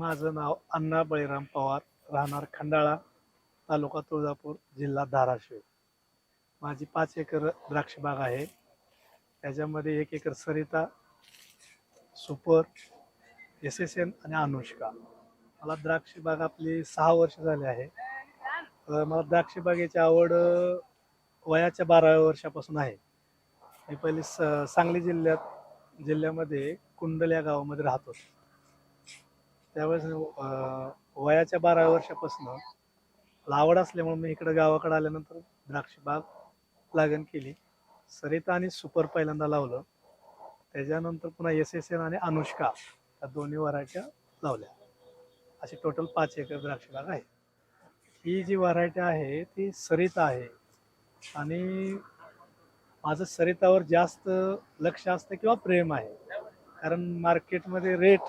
माझं नाव अण्णा बळीराम पवार राहणार खंडाळा तालुका तुळजापूर जिल्हा धाराशिव. माझी पाच एकर द्राक्षबाग आहे. त्याच्यामध्ये एक acre Sarita super S S N आणि अनुष्का. मला द्राक्षबाग आपली सहा वर्ष झाली आहे. मला द्राक्षबागेची आवड वयाच्या बाराव्या वर्षापासून आहे. मी पहिले स सांगली जिल्ह्यात जिल्ह्यामध्ये कुंडल या गावामध्ये राहतो त्यावेळेस अं, वयाच्या बाराव्या वर्षापासून मला आवड असल्यामुळे मी इकडं गावाकडे आल्यानंतर द्राक्ष बाग लागण केली. सरिता आणि सुपर पहिल्यांदा लावलं. त्याच्यानंतर पुन्हा एस एस एन आणि अनुष्का या दोन्ही व्हरायट्या लावल्या. अशी टोटल पाच एकर द्राक्ष बाग आहे. ही जी व्हरायटी आहे ती सरिता आहे. आणि माझं सरितावर जास्त लक्ष असतं किंवा प्रेम आहे. कारण मार्केटमध्ये रेट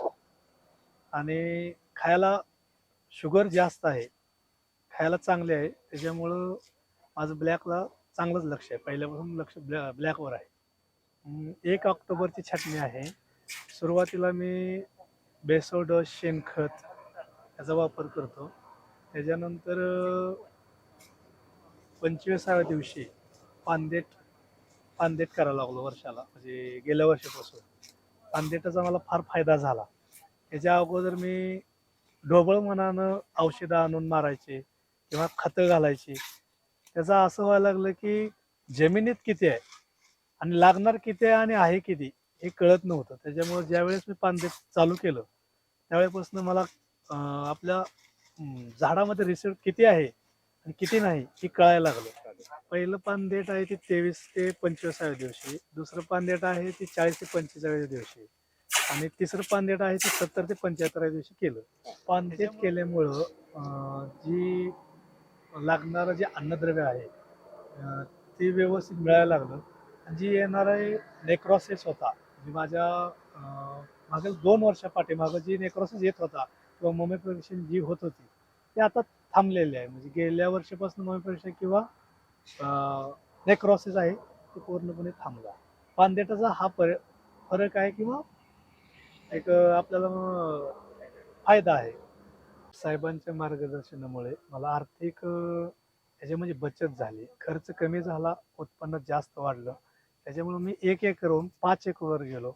आणि खायला शुगर जास्त आहे खायला चांगले आहे त्याच्यामुळं माझं ब्लॅकला चांगलंच लक्ष आहे. पहिल्यापासून लक्ष ब्लॅ ब्लॅकवर आहे. एक ऑक्टोबरची छाटणी आहे. सुरुवातीला मी बेसोड शेणखत याचा वापर करतो. त्याच्यानंतर पंचवीसाव्या दिवशी पानदेट पानदेट करायला लागलो वर्षाला. म्हणजे गेल्या वर्षापासून. पानदेटाचा मला फार फायदा झाला. याच्या अगोदर मी ढोबळ मनानं औषधं आणून मारायचे किंवा खतं घालायची. त्याचं असं व्हायला लागलं की जमिनीत किती आहे आणि लागणार किती आहे आणि आहे किती हे कळत नव्हतं. त्याच्यामुळे ज्यावेळेस मी पानदेट चालू केलं त्यावेळेपासून मला आपल्या झाडामध्ये रिसल्ट किती आहे आणि किती नाही हे कळायला लागलं. पहिलं पानदेट आहे ते तेवीस ते पंचवीसाव्या दिवशी दुसरं पानदेट आहे ते चाळीस ते पंचेचाळीस दिवशी. आणि तिसरं पानदेट आहे ते सत्तर ते पंच्याहत्तराव्या दिवशी केलं. पानदेट केल्यामुळं जी लागणारं जे अन्नद्रव्य आहे ते व्यवस्थित मिळायला लागलं. आणि जी येणार आहे नेक्रॉसेस होता जी माझ्या मागील दोन वर्षा पाठीमागं जी नेक्रॉसेस येत होता किंवा ममी जी होत होती ते आता थांबलेले आहे. म्हणजे गेल्या वर्षापासून ममी किंवा नेक्रॉसेस आहे ते पूर्णपणे थांबला. पानदेटाचा हा पर फरक आहे किंवा एक आपल्याला फायदा आहे. साहेबांच्या मार्गदर्शनामुळे मला आर्थिक त्याच्या म्हणजे बचत झाली. खर्च कमी झाला उत्पन्न जास्त वाढलं. त्याच्यामुळे मी एक एकरहून पाच एकरवर गेलो.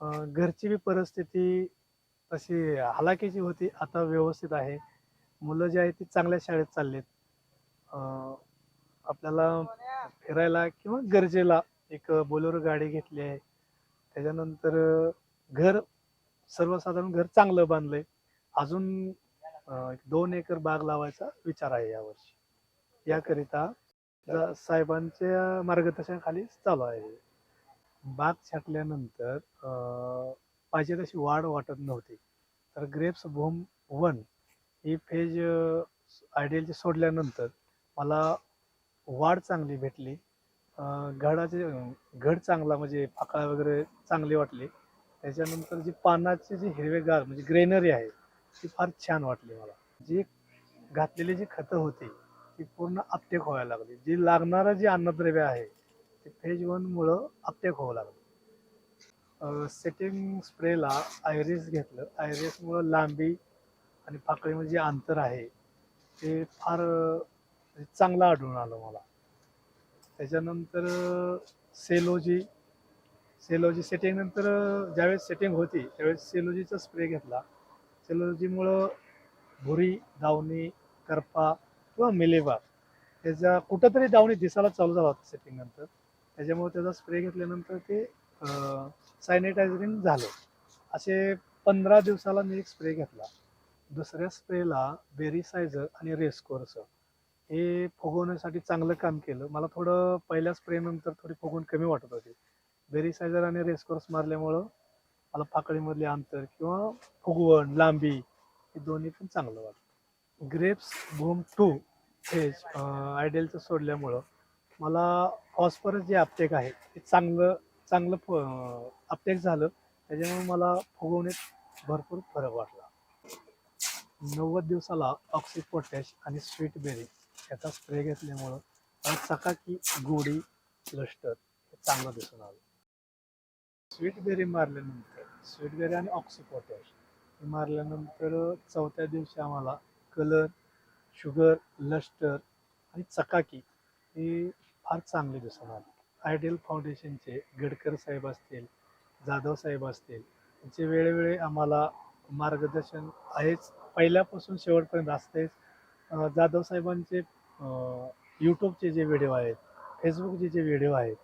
घरची बी परिस्थिती तशी हलाखीची होती. आता व्यवस्थित आहे. मुलं जी आहेत ती चांगल्या शाळेत चाललीत. आपल्याला फिरायला किंवा गरजेला एक बोलेरो गाडी घेतली आहे. त्याच्यानंतर घर सर्वसाधारण घर चांगलं बांधलंय. अजून एक दोन एकर बाग लावायचा विचार आहे यावर्षी. याकरिता ज- साहेबांच्या मार्गदर्शनाखाली चालू आहे. बाग छाटल्यानंतर अं, पाहिजे तशी वाढ वाटत नव्हती. तर ग्रेप्स भूम वन ही फेज आयडियलची सोडल्यानंतर मला वाढ चांगली भेटली. अं, घडाचे घड चांगला म्हणजे फाकळा वगैरे चांगली वाटली. त्याच्यानंतर जी पानाची जी हिरवेगार म्हणजे ग्रेनरी आहे ती फार छान वाटली मला. जी घातलेली जी खतं होती ती पूर्ण आपटेक व्हायला लागली. जी लागणारं जे अन्नद्रव्य आहे ते फेज वनमुळं आपटेक होऊ लागलं. सेटिंग स्प्रेला आयरिस घेतलं. आयरिसमुळं लांबी आणि फाकळीमध्ये जे अंतर आहे ते फार म्हणजे चांगलं आढळून आलं मला. त्याच्यानंतर सेलोजी सेलोजी सेटिंग नंतर ज्यावेळेस सेटिंग होती त्यावेळेस सेलोजीचा स्प्रे घेतला. सेलोजीमुळं भुरी दावणी करपा किंवा मिलेबाग त्याचा कुठंतरी दावणी दिसायला चालू झाला होता सेटिंग नंतर. त्याच्यामुळे त्याचा स्प्रे घेतल्यानंतर ते सॅनिटायझरिंग झालं. असे पंधरा दिवसाला मी एक स्प्रे घेतला. दुसऱ्या स्प्रेला बेरीसायझर आणि रेस्कोर्स हे फुगवण्यासाठी चांगलं काम केलं. मला थोडं पहिल्या स्प्रेनंतर थोडी फुगवण कमी वाटत होती. बेरीसायझर आणि रेसकोर्स मारल्यामुळं मला फाकळीमधले अंतर किंवा फुगवण लांबी हे दोन्ही पण चांगलं वाटतं ग्रेप्स भूम टू फेज आयडियलचं सोडल्यामुळं मला फॉस्फरस जे अपटेक आहे ते चांगलं चांगलं अपटेक झालं. त्याच्यामुळे मला फुगवण्यात भरपूर फरक वाटला. नव्वद दिवसाला ऑक्सी पोटॅश आणि स्वीट बेरी याचा स्प्रे घेतल्यामुळं मला चकाकी गोडी लष्टर हे चांगलं दिसून आलं. स्वीट बेरी मारल्यानंतर स्वीट बेरी आणि ऑक्सी हे मारल्यानंतर चौथ्या दिवशी आम्हाला कलर शुगर लस्टर आणि चकाकी ही फार चांगले दिसून आले. आयडियल फाउंडेशनचे गडकर साहेब असतील जाधव साहेब असतील यांचे वेळोवेळी आम्हाला मार्गदर्शन आहेच. पहिल्यापासून शेवटपर्यंत असतेच जाधव साहेबांचे यूट्यूबचे जे व्हिडिओ आहेत फेसबुकचे जे व्हिडिओ आहेत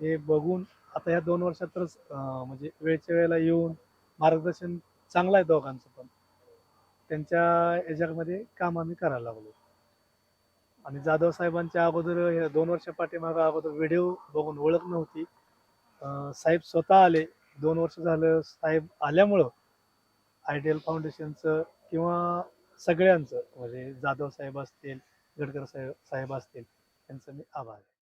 ते बघून आता ह्या दोन वर्षातच तर म्हणजे वेळच्या वेळेला येऊन मार्गदर्शन चांगलं आहे दोघांचं पण. त्यांच्या याच्यामध्ये काम आम्ही करायला लागलो. आणि जाधव साहेबांच्या अगोदर हे दोन वर्षा पाठीमागं अगोदर व्हिडिओ बघून ओळख नव्हती. साहेब स्वतः आले. दोन वर्ष झालं साहेब आल्यामुळं आयडियल फाउंडेशनचं किंवा सगळ्यांचं म्हणजे जाधव साहेब असतील गडकर साहेब साहेब असतील त्यांचं मी आभार आहे.